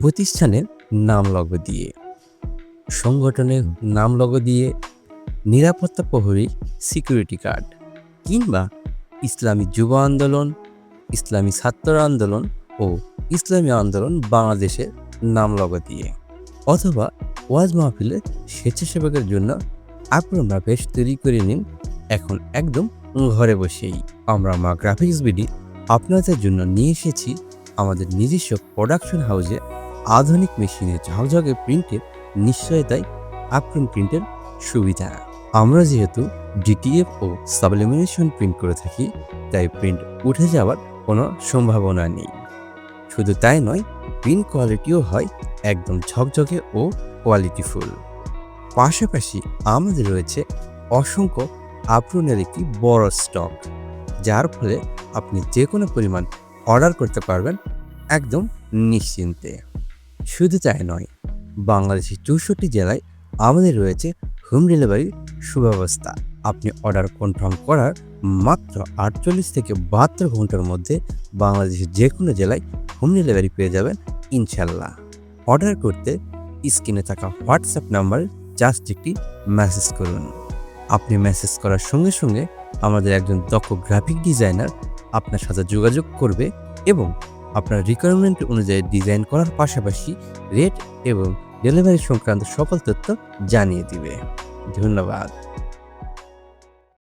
প্রতিষ্ঠানের নাম লগ দিয়ে, সংগঠনের নাম লগ দিয়ে নিরাপত্তা প্রহরী সিকিউরিটি কার্ড কিংবা ইসলামী যুব আন্দোলন, ইসলামী ছাত্র আন্দোলন ও ইসলামী আন্দোলন বাংলাদেশের নাম লগ দিয়ে অথবা ওয়াজ মাহফিলে স্বেচ্ছাসেবকের জন্য আপনারা বেশ তৈরি করে নিন। এখন একদম ঘরে বসেই আমরা মা গ্রাফিক্স বিডি আপনাদের জন্য নিয়ে এসেছি আমাদের নিজস্ব প্রোডাকশন হাউসে আধুনিক মেশিনে ঝকঝকে প্রিন্টের নিশ্চয়তায় আপন প্রিন্টের সুবিধা। আমরা যেহেতু ডিটিএফ ও সাবলিমিনেশন প্রিন্ট করে থাকি, তাই প্রিন্ট উঠে যাওয়ার কোনো সম্ভাবনা নেই। শুধু তাই নয় প্রিন্ট কোয়ালিটিও হয় একদম ঝকঝকে ও কোয়ালিটিফুল পাশাপাশি আমাদের রয়েছে অসংখ্য আপ্রনের একটি বড় স্টক যার ফলে আপনি যে কোনো পরিমাণ অর্ডার করতে পারবেন একদম নিশ্চিন্তে। শুধু তাই নয়, বাংলাদেশের চৌষট্টি জেলায় আমাদের রয়েছে হোম ডেলিভারির সুব্যবস্থা। আপনি অর্ডার কনফার্ম করার মাত্র আটচল্লিশ থেকে বাহাত্তর ঘণ্টার মধ্যে বাংলাদেশের যে কোনো জেলায় হোম ডেলিভারি পেয়ে যাবেন ইনশাল্লাহ অর্ডার করতে স্ক্রিনে থাকা হোয়াটসঅ্যাপ নাম্বারে জাস্ট একটি মেসেজ করুন। আপনি মেসেজ করার সঙ্গে সঙ্গে আমাদের একজন দক্ষ গ্রাফিক ডিজাইনার আপনার সাথে যোগাযোগ করবে এবং আপনার রিকোয়ারমেন্ট অনুযায়ী ডিজাইন করার পাশাপাশি রেট এবং ডেলিভারি সংক্রান্ত সকল তথ্য জানিয়ে দিবে। ধন্যবাদ।